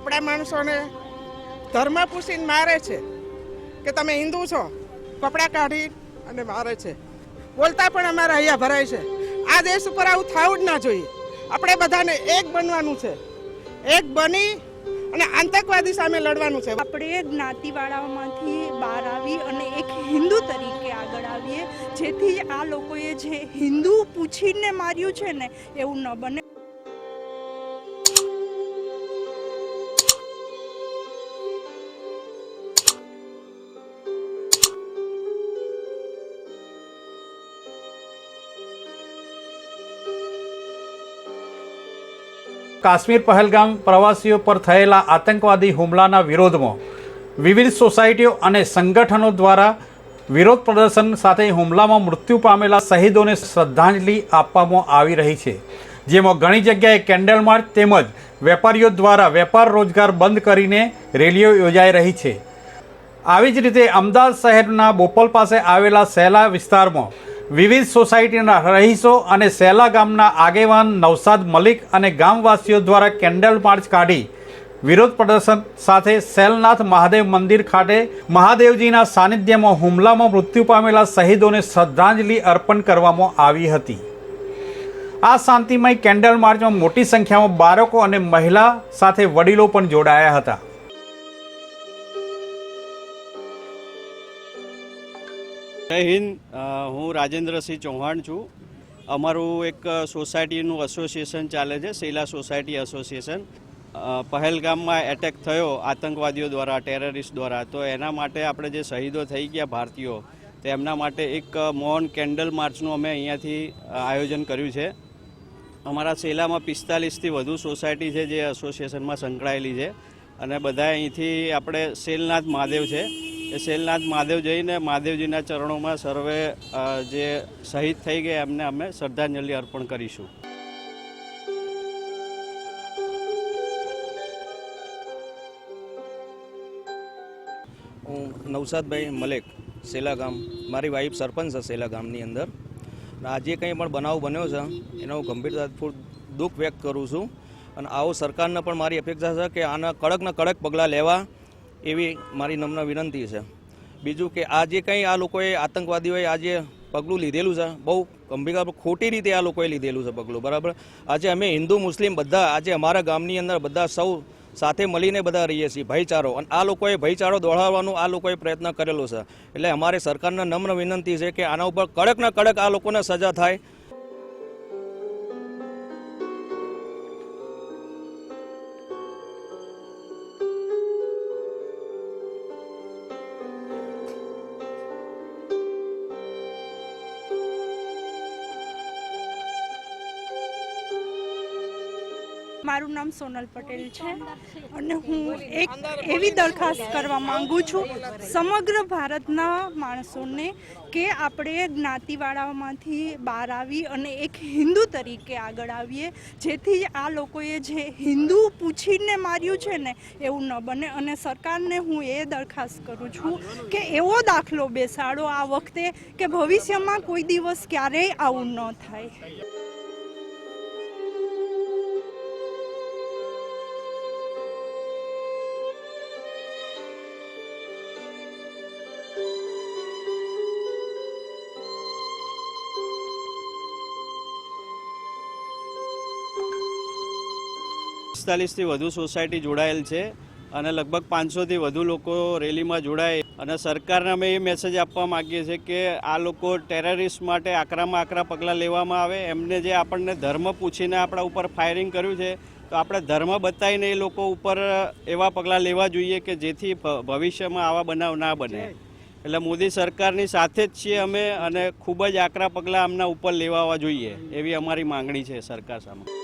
માણસોને ધર્મ પૂછીને મારે છે કે તમે હિન્દુ છો, કપડાં કાઢી અને મારે છે. બોલતા પણ અમારા અહીંયા ભરાય છે. આ દેશ ઉપર આવું થવું જ ના જોઈએ. આપણે બધાને એક બનવાનું છે. એક બની અને આતંકવાદી સામે લડવાનું છે. આપણે જ્ઞાતિવાળામાંથી બહાર આવી અને એક હિન્દુ તરીકે આગળ આવીએ, જેથી આ લોકોએ જે હિન્દુ પૂછીને માર્યું છે ને, એવું ન બને. કાશ્મીર પહેલગામ પ્રવાસીઓ પર થયેલા આતંકવાદી હુમલાના વિરોધમાં વિવિધ સોસાયટીઓ અને સંગઠનો દ્વારા વિરોધ પ્રદર્શન સાથે હુમલામાં મૃત્યુ પામેલા શહીદોને શ્રદ્ધાંજલિ આપવામાં આવી રહી છે. જેમાં ઘણી જગ્યાએ કેન્ડલ માર્ચ તેમજ વેપારીઓ દ્વારા વેપાર રોજગાર બંધ કરીને રેલીઓ યોજાઈ રહી છે. આવી જ રીતે અમદાવાદ શહેરના બોપલ પાસે આવેલા સહેલા વિસ્તારમાં વિવિધ સોસાયટીના રહીશો અને સેલા ગામના આગેવાન નવસાદ મલિક અને ગામવાસીઓ દ્વારા કેન્ડલ માર્ચ કાઢી વિરોધ પ્રદર્શન સાથે સેલનાથ મહાદેવ મંદિર ખાતે મહાદેવજીના સાનિધ્યમાં હુમલામાં મૃત્યુ પામેલા શહીદોને શ્રદ્ધાંજલિ અર્પણ કરવામાં આવી હતી. આ શાંતિમય કેન્ડલ માર્ચમાં મોટી સંખ્યામાં બાળકો અને મહિલા સાથે વડીલો પણ જોડાયા હતા. જય હિન્દ. હું રાજેન્દ્રસિંહ ચૌહાણ છું. અમારું એક સોસાયટીનું એસોસિએશન ચાલે છે, શૈલા સોસાયટી એસોસિએશન પહેલગામમાં એટેક થયો આતંકવાદીઓ દ્વારા ટેરરિસ્ટ દ્વારા. તો એના માટે આપણે જે શહીદો થઈ ગયા ભારતીયો તેમના માટે એક મૌન કેન્ડલ માર્ચનું અમે અહીંયાથી આયોજન કર્યું છે. અમારા સેલામાં પિસ્તાલીસથી વધુ સોસાયટી છે જે એસોસિએશનમાં સંકળાયેલી છે. અને બધા અહીંથી આપણે શેલનાથ મહાદેવ છે. એ સેલનાથ મહાદેવ જઈને મહાદેવજીના ચરણોમાં સર્વે જે શહીદ થઈ ગયા, એમને અમે શ્રદ્ધાંજલિ અર્પણ કરીશું. હું નવસાદભાઈ મલેક, સેલા ગામ. મારી વાઈફ સરપંચ છે સેલા ગામની અંદર. આજે કંઈ પણ બનાવ બન્યો છે, એનો હું ગંભીરતાપૂર્વક દુઃખ વ્યક્ત કરું છું. અને આવો સરકારને પણ મારી અપેક્ષા છે કે આના કડકના કડક પગલાં લેવા. એવી મારી નમ્ર વિનંતી છે. બીજું કે આજે કંઈ આ લોકોએ આતંકવાદીઓએ આજે પગલું લીધેલું છે. બહુ ગંભીર ખોટી રીતે આ લોકોએ લીધેલું છે પગલું, બરાબર? આજે અમે હિન્દુ, મુસ્લિમ બધા, આજે અમારા ગામની અંદર બધા સૌ સાથે મળીને બધા રહીએ છીએ, ભાઈચારો. અને આ લોકોએ ભાઈચારો દોડાવવાનો આ લોકોએ પ્રયત્ન કરેલો છે. એટલે અમારે સરકારને નમ્ર વિનંતી છે કે આના ઉપર કડકના કડક આ લોકોને સજા થાય. મારું નામ સોનલ પટેલ છે અને હું એક એવી દરખાસ્ત કરવા માંગુ છું સમગ્ર ભારતના માણસોને કે આપણે જ્ઞાતિવાળામાંથી બહાર આવી અને એક હિન્દુ તરીકે આગળ આવીએ, જેથી આ લોકોએ જે હિન્દુ પૂછીને માર્યું છે ને, એવું ન બને. અને સરકારને હું એ દરખાસ્ત કરું છું કે એવો દાખલો બેસાડો આ વખતે કે ભવિષ્યમાં કોઈ દિવસ ક્યારેય આવું ન થાય. પિસ્તાલીસથી વધુ સોસાયટી જોડાયેલ છે અને લગભગ પાંચસોથી વધુ લોકો રેલીમાં જોડાય. અને સરકારને અમે એ મેસેજ આપવા માગીએ છીએ કે આ લોકો ટેરરિસ્ટ માટે આકરામાં આકરા પગલાં લેવામાં આવે. એમને જે આપણને ધર્મ પૂછીને આપણા ઉપર ફાયરિંગ કર્યું છે, તો આપણે ધર્મ બતાવીને એ લોકો ઉપર એવા પગલાં લેવા જોઈએ કે જેથી ભવિષ્યમાં આવા બનાવ ના બને. એટલે મોદી સરકારની સાથે જ છીએ અમે અને ખૂબ જ આકરા પગલાં આમના ઉપર લેવાવા જોઈએ એવી અમારી માંગણી છે સરકાર સામે.